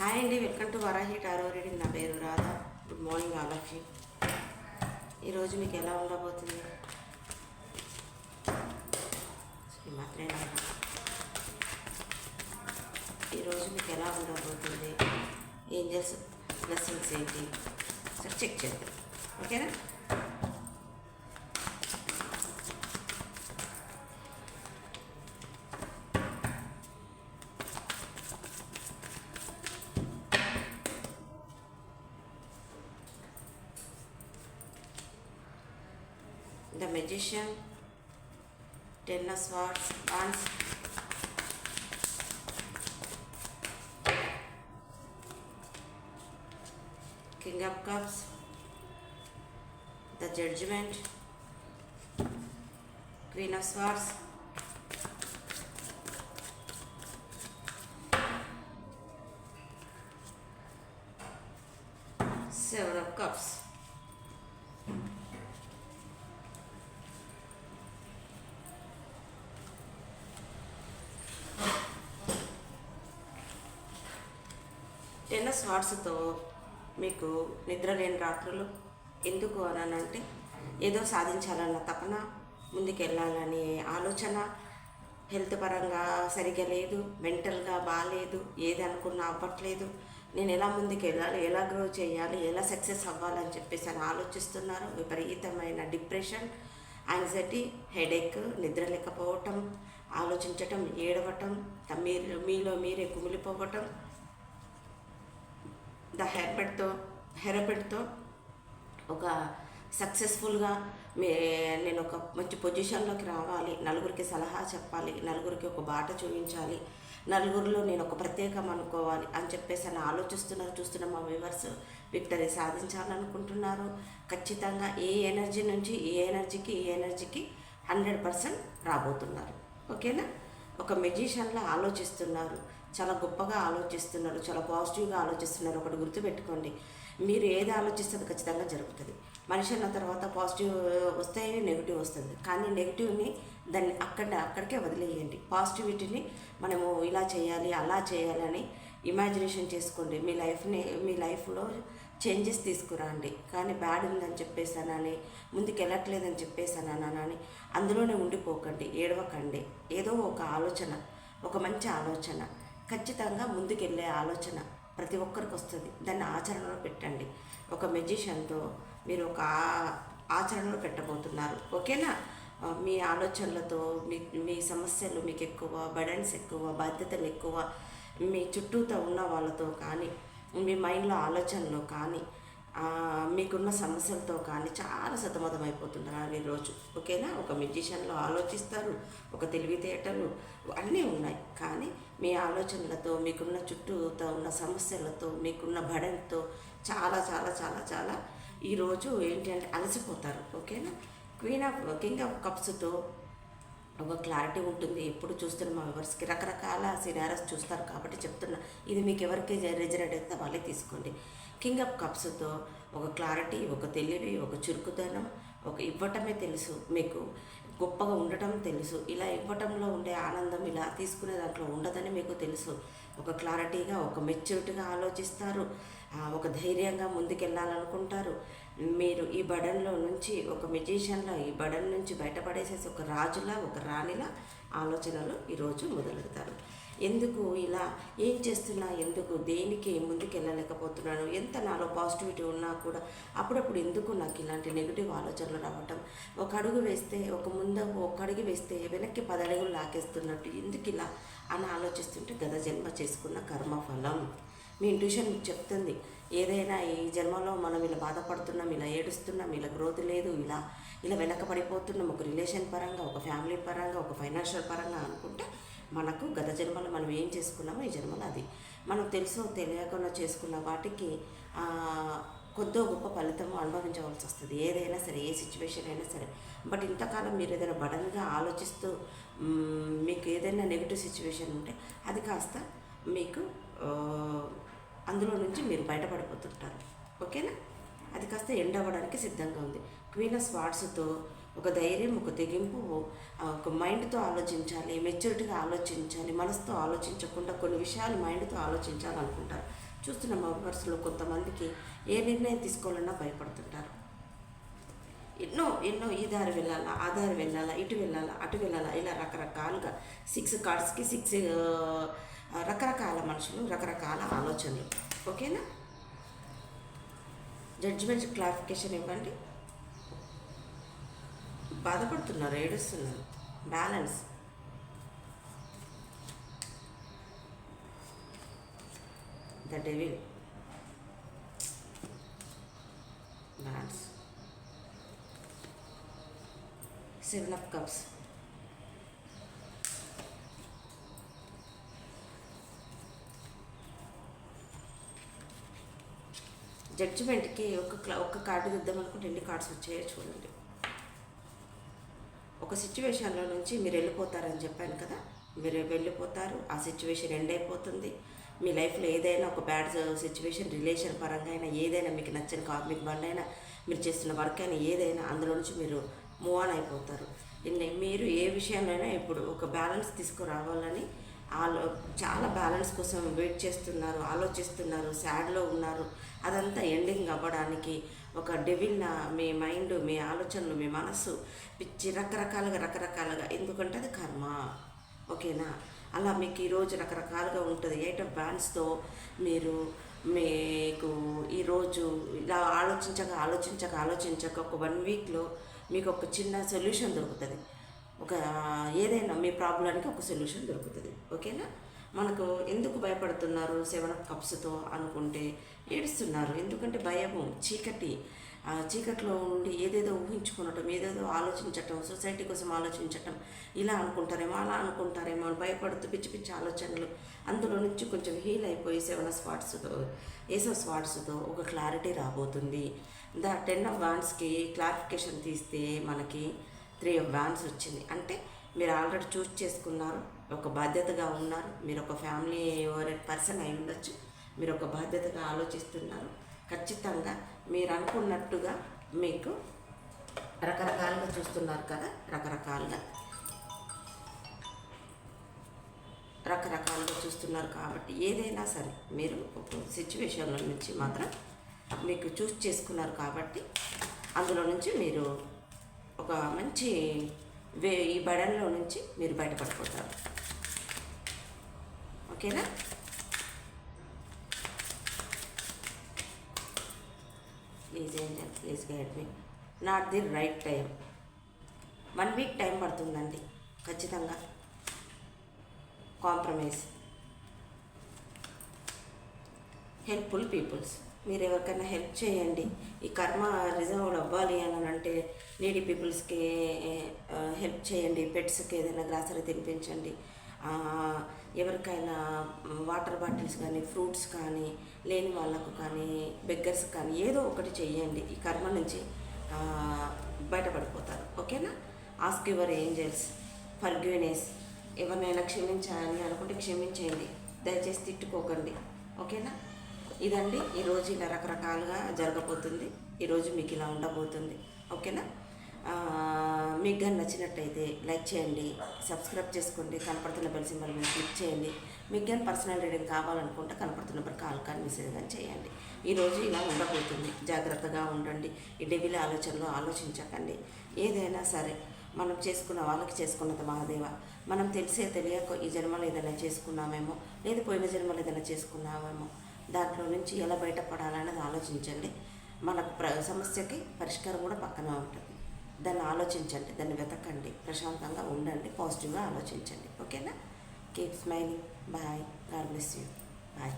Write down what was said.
Hi అండి welcome to Varahi tarot reading. నా పేరు Radha. Good morning all of you. ఈరోజు మీకు ఎలా ఉండబోతుంది? మాత్రమే ఈరోజు మీకు ఎలా ఉండబోతుంది? ఏంజల్స్ బ్లెస్సింగ్స్ ఏంటి? సరే చెక్ చేద్దాం. ఓకేనా? The magician, ten of swords, wands, king of cups, the judgment, queen of swords, seven of cups. ఇలా షార్ట్స్తో మీకు నిద్ర లేని రాత్రులు ఎందుకు అని అంటే ఏదో సాధించాలన్న తపన ముందుకెళ్ళాలనే ఆలోచన హెల్త్ పరంగా సరిగా లేదు మెంటల్గా బాగాలేదు ఏది అనుకున్నా అవ్వట్లేదు నేను ఎలా ముందుకు వెళ్ళాలి ఎలా గ్రో చేయాలి ఎలా సక్సెస్ అవ్వాలని చెప్పేసి అని ఆలోచిస్తున్నారు. విపరీతమైన డిప్రెషన్ యాంగ్జైటీ హెడేక్ నిద్ర లేకపోవటం ఆలోచించటం ఏడవటం మీరు మీలో మీరే కుమిలిపోవటం ద హెర్బెట్తో హెరబెట్తో ఒక సక్సెస్ఫుల్గా మీ నేను ఒక మంచి పొజిషన్లోకి రావాలి నలుగురికి సలహా చెప్పాలి నలుగురికి ఒక బాట చూపించాలి నలుగురిలో నేను ఒక ప్రత్యేకం అనుకోవాలి అని చెప్పేసి అని ఆలోచిస్తున్నారు చూస్తున్న మా వ్యూవర్స్ విక్టరీ సాధించాలనుకుంటున్నారు. ఖచ్చితంగా ఏ ఎనర్జీ నుంచి ఏ ఎనర్జీకి ఏ ఎనర్జీకి హండ్రెడ్ పర్సెంట్ రాబోతున్నారు. ఓకేనా? ఒక మెజిషియన్లా ఆలోచిస్తున్నారు. చాలా గొప్పగా ఆలోచిస్తున్నారు చాలా పాజిటివ్గా ఆలోచిస్తున్నారు. ఒకటి గుర్తుపెట్టుకోండి. మీరు ఏది ఆలోచిస్తే అది ఖచ్చితంగా జరుగుతుంది. మనిషి అన్న తర్వాత పాజిటివ్ వస్తే నెగిటివ్ వస్తుంది. కానీ నెగిటివ్ని దాన్ని అక్కడ అక్కడికే వదిలేయండి. పాజిటివిటీని మనము ఇలా చేయాలి అలా చేయాలని ఇమాజినేషన్ చేసుకోండి. మీ లైఫ్ని మీ లైఫ్లో చేంజెస్ తీసుకురండి. కానీ బ్యాడ్ ఉందని చెప్పేసానని ముందుకు వెళ్ళట్లేదని చెప్పేసానని అందులోనే ఉండిపోకండి. ఏడవకండి. ఏదో ఒక ఆలోచన ఒక మంచి ఆలోచన. ఖచ్చితంగా ముందుకెళ్ళే ఆలోచన ప్రతి ఒక్కరికి వస్తుంది. దాన్ని ఆచరణలో పెట్టండి. ఒక మెజిషియన్తో మీరు ఒక ఆచరణలో పెట్టబోతున్నారు. ఓకేనా? మీ ఆలోచనలతో మీ మీ సమస్యలు మీకు ఎక్కువ బర్డన్స్ ఎక్కువ బాధ్యతలు ఎక్కువ మీ చుట్టూతో ఉన్న వాళ్ళతో కానీ మీ మైండ్లో ఆలోచనలు కానీ మీకున్న సమస్యలతో కానీ చాలా సతమతం ఈ రోజు. ఓకేనా? ఒక మ్యూజిషియన్లో ఆలోచిస్తారు ఒక తెలివితేటలు అన్నీ ఉన్నాయి. కానీ మీ ఆలోచనలతో మీకున్న చుట్టూతో ఉన్న సమస్యలతో మీకున్న బడంతో చాలా చాలా చాలా చాలా ఈరోజు ఏంటి అంటే అలసిపోతారు. ఓకేనా? క్వీన్ ఆఫ్ కింగ్ ఆఫ్ కప్స్తో ఒక క్లారిటీ ఉంటుంది. ఎప్పుడు చూస్తున్న మా వివర్స్కి రకరకాల సినారస్ చూస్తారు కాబట్టి చెప్తున్నా. ఇది మీకు ఎవరికి రెజనేట్ అయితే వాళ్ళే తీసుకోండి. కింగ్ ఆఫ్ కప్స్తో ఒక క్లారిటీ ఒక తెలివి ఒక చురుకుదనం ఒక ఇవ్వటమే తెలుసు మీకు. గొప్పగా ఉండటం తెలుసు. ఇలా ఇవ్వటంలో ఉండే ఆనందం ఇలా తీసుకునే దాంట్లో ఉండదని మీకు తెలుసు. ఒక క్లారిటీగా ఒక మెచ్యూరిటీగా ఆలోచిస్తారు. ఒక ధైర్యంగా ముందుకెళ్ళాలనుకుంటారు. మీరు ఈ బడన్లో నుంచి ఒక మెజిషియన్లో ఈ బడన్ నుంచి బయటపడేసేసి ఒక రాజులా ఒక రాణిలా ఆలోచనలు ఈరోజు మొదలెడతారు. ఎందుకు ఇలా? ఏం చేస్తున్నా? ఎందుకు? దేనికి ముందుకు వెళ్ళలేకపోతున్నాను ఎంత నాలో పాజిటివిటీ ఉన్నా కూడా అప్పుడప్పుడు ఎందుకు నాకు ఇలాంటి నెగిటివ్ ఆలోచనలు రావటం? ఒక అడుగు వేస్తే ఒక ముంద ఒక అడుగు వేస్తే వెనక్కి పదడుగులు లాకేస్తున్నట్టు ఎందుకు ఇలా అని ఆలోచిస్తుంటే గత జన్మ చేసుకున్న కర్మఫలం మీ ఇంట్యూషన్ మీకు చెప్తుంది. ఏదైనా ఈ జన్మలో మనం ఇలా బాధపడుతున్నాం ఇలా ఏడుస్తున్నాం ఇలా గ్రోత్ లేదు ఇలా ఇలా వెనకబడిపోతున్నాం ఒక రిలేషన్ పరంగా ఒక ఫ్యామిలీ పరంగా ఒక ఫైనాన్షియల్ పరంగా అనుకుంటే మనకు గత జన్మలో మనం ఏం చేసుకున్నామో ఈ జన్మలో అది. మనం తెలుసో తెలియకుండా చేసుకున్న వాటికి కొద్దో గొప్ప ఫలితం అనుభవించవలసి వస్తుంది. ఏదైనా సరే ఏ సిచ్యువేషన్ అయినా సరే. బట్ ఇంతకాలం మీరు ఏదైనా బడన్గా ఆలోచిస్తూ మీకు ఏదైనా నెగిటివ్ సిచ్యువేషన్ ఉంటే అది కాస్త మీకు అందులో నుంచి మీరు బయటపడిపోతుంటారు. ఓకేనా? అది కాస్త ఎండ్ అవ్వడానికి సిద్ధంగా ఉంది. క్వీన్ ఆఫ్ స్వాట్స్తో ఒక ధైర్యం ఒక తెగింపు ఒక మైండ్తో ఆలోచించాలి మెచ్యూరిటీగా ఆలోచించాలి మనసుతో ఆలోచించకుండా కొన్ని విషయాలు మైండ్తో ఆలోచించాలనుకుంటారు. చూస్తున్న మెంబర్స్లో కొంతమందికి ఏ నిర్ణయం తీసుకోవాలన్నా భయపడుతుంటారు. ఎన్నో ఎన్నో ఈ దారి వెళ్ళాలా ఆ దారి వెళ్ళాలా ఇటు వెళ్ళాలా అటు వెళ్ళాలా ఇలా రకరకాలుగా సిక్స్ కార్డ్స్కి సిక్స్ రకరకాల మనుషులు రకరకాల ఆలోచనలు. ఓకేనా? జడ్జిమెంట్ క్లారిఫికేషన్ ఇవ్వండి. బాధపడుతున్నారు ఏడుస్తున్నారు. Balance the devil balance seven of cups జడ్జిమెంట్కి ఒక ఒక ఒక్క కార్డు దిద్దాం అనుకుంటే ఎన్ని కార్డ్స్ వచ్చాయో చూడండి. ఒక సిచ్యువేషన్లో నుంచి మీరు వెళ్ళిపోతారని చెప్పాను కదా. మీరు వెళ్ళిపోతారు ఆ సిచ్యువేషన్ ఎండ్ అయిపోతుంది. మీ లైఫ్లో ఏదైనా ఒక బ్యాడ్ సిచ్యువేషన్ రిలేషన్ పరంగా అయినా ఏదైనా మీకు నచ్చని కార్మిక్ బండ్ అయినా మీరు చేస్తున్న వర్క్ అయినా ఏదైనా అందులో నుంచి మీరు మూవ్ ఆన్ అయిపోతారు. మీరు ఏ విషయంలో అయినా ఇప్పుడు ఒక బ్యాలెన్స్ తీసుకురావాలని ఆలో చాలా బ్యాలెన్స్ కోసం వెయిట్ చేస్తున్నారు ఆలోచిస్తున్నారు సాడ్లో ఉన్నారు. అదంతా ఎండింగ్ అవ్వడానికి ఒక డెవిల్ నా మీ మైండ్ మీ ఆలోచనలు మీ మనస్సు పిచ్చి రకరకాలుగా రకరకాలుగా. ఎందుకంటే అది కర్మ. ఓకేనా? అలా మీకు ఈరోజు రకరకాలుగా ఉంటుంది. ఎయిట్ ఆఫ్ బ్యాండ్స్తో మీరు మీకు ఈరోజు ఇలా ఆలోచించక ఆలోచించక ఆలోచించక ఒక వన్ వీక్లో మీకు ఒక చిన్న సొల్యూషన్ దొరుకుతుంది. ఒక ఏదైనా మీ ప్రాబ్లానికి ఒక సొల్యూషన్ దొరుకుతుంది. ఓకేనా? మనకు ఎందుకు భయపడుతున్నారు సెవెన్ ఆఫ్ కప్స్తో అనుకుంటే ఏడుస్తున్నారు. ఎందుకంటే భయము చీకటి. ఆ చీకట్లో ఉండి ఏదేదో ఊహించుకునటం ఏదేదో ఆలోచించటం సొసైటీ కోసం ఆలోచించటం ఇలా అనుకుంటారేమో అలా అనుకుంటారేమో అని భయపడుతూ పిచ్చి పిచ్చి ఆలోచనలు అందులో నుంచి కొంచెం హీల్ అయిపోయి సెవెన్ స్పాట్స్తో ఏసో స్పాట్స్తో ఒక క్లారిటీ రాబోతుంది. ద టెన్ ఆఫ్ వాన్స్కి క్లారిఫికేషన్ తీస్తే మనకి త్రీ ఆఫ్ వ్యాన్స్ వచ్చింది. అంటే మీరు ఆల్రెడీ చూస్ చేసుకున్నారు. ఒక బాధ్యతగా ఉన్నారు. మీరు ఒక ఫ్యామిలీ ఓరియంట్ పర్సన్ అయి ఉండొచ్చు. మీరు ఒక బాధ్యతగా ఆలోచిస్తున్నారు. ఖచ్చితంగా మీరు అనుకున్నట్టుగా మీకు రకరకాలుగా చూస్తున్నారు కదా? రకరకాలుగా. రకరకాలుగా చూస్తున్నారు కాబట్టి ఏదైనా సరే మీరు ఒక సిచ్యువేషన్ల నుంచి మాత్రం మీకు చూస్ చేసుకున్నారు కాబట్టి అందులో నుంచి మీరు ఒక మంచి వే ఈ బడంలో నుంచి మీరు బయటపడిపోతారు. ఓకేనా? ప్లీజ్ ఏంటి please guide me not the right time one week time పడుతుందండి. ఖచ్చితంగా. కాంప్రమైజ్ హెల్ప్ఫుల్ పీపుల్స్ మీరు ఎవరికైనా హెల్ప్ చేయండి. ఈ కర్మ రిజర్వ్ అవ్వాలి అని అంటే నీడీ పీపుల్స్కి హెల్ప్ చేయండి. పెట్స్కి ఏదైనా గ్రాసరీ తినిపించండి. ఎవరికైనా వాటర్ బాటిల్స్ కానీ ఫ్రూట్స్ కానీ లేని వాళ్ళకు కానీ బెగ్గర్స్ కానీ ఏదో ఒకటి చెయ్యండి. ఈ కర్మ నుంచి బయటపడిపోతారు. ఓకేనా? ఆస్క్ యువర్ ఏంజల్స్ ఫర్గ్యూనెస్ ఎవరినైనా క్షమించాలని అనుకుంటే క్షమించేయండి. దయచేసి తిట్టుకోకండి. ఓకేనా? ఇదండి. ఈరోజు ఇలా రకరకాలుగా జరగబోతుంది. ఈరోజు మీకు ఇలా ఉండబోతుంది. ఓకేనా? మీకు కానీ నచ్చినట్టయితే లైక్ చేయండి సబ్స్క్రైబ్ చేసుకోండి కనపడుతున్న బెల్ సింబల్ మీద క్లిక్ చేయండి. మీకు కానీ పర్సనల్ రీడింగ్ కావాలనుకుంటే కనపడుతున్న కాల్ కానీ మెసేజ్ కానీ చేయండి. ఈరోజు ఇలా ఉండబోతుంది. జాగ్రత్తగా ఉండండి. ఈ డెవిల ఆలోచనలో ఆలోచించకండి. ఏదైనా సరే మనం చేసుకున్న వాళ్ళకి చేసుకున్నది మహాదేవ. మనం తెలిసే తెలియక ఈ జన్మలో ఏదైనా చేసుకున్నామేమో లేదు పోయిన జన్మలో ఏదైనా చేసుకున్నామేమో దాంట్లో నుంచి ఎలా బయటపడాలనేది ఆలోచించండి. మన ప్ర సమస్యకి పరిష్కారం కూడా పక్కనే ఉంటుంది. దాన్ని ఆలోచించండి దాన్ని వెతకండి ప్రశాంతంగా ఉండండి పాజిటివ్గా ఆలోచించండి. ఓకేనా? Keep smiling bye God bless you bye